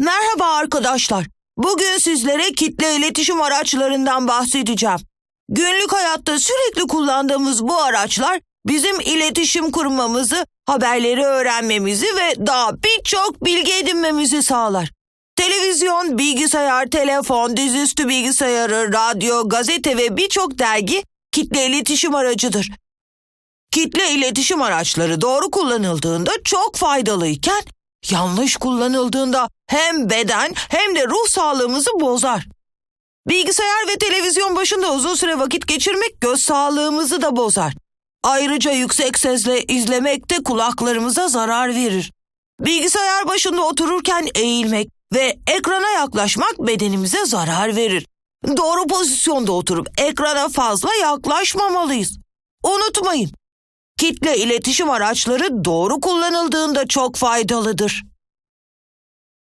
Merhaba arkadaşlar. Bugün sizlere kitle iletişim araçlarından bahsedeceğim. Günlük hayatta sürekli kullandığımız bu araçlar bizim iletişim kurmamızı, haberleri öğrenmemizi ve daha birçok bilgi edinmemizi sağlar. Televizyon, bilgisayar, telefon, dizüstü bilgisayarı, radyo, gazete ve birçok dergi kitle iletişim aracıdır. Kitle iletişim araçları doğru kullanıldığında çok faydalıyken yanlış kullanıldığında hem beden hem de ruh sağlığımızı bozar. Bilgisayar ve televizyon başında uzun süre vakit geçirmek göz sağlığımızı da bozar. Ayrıca yüksek sesle izlemek de kulaklarımıza zarar verir. Bilgisayar başında otururken eğilmek ve ekrana yaklaşmak bedenimize zarar verir. Doğru pozisyonda oturup ekrana fazla yaklaşmamalıyız. Unutmayın, kitle iletişim araçları doğru kullanıldığında çok faydalıdır.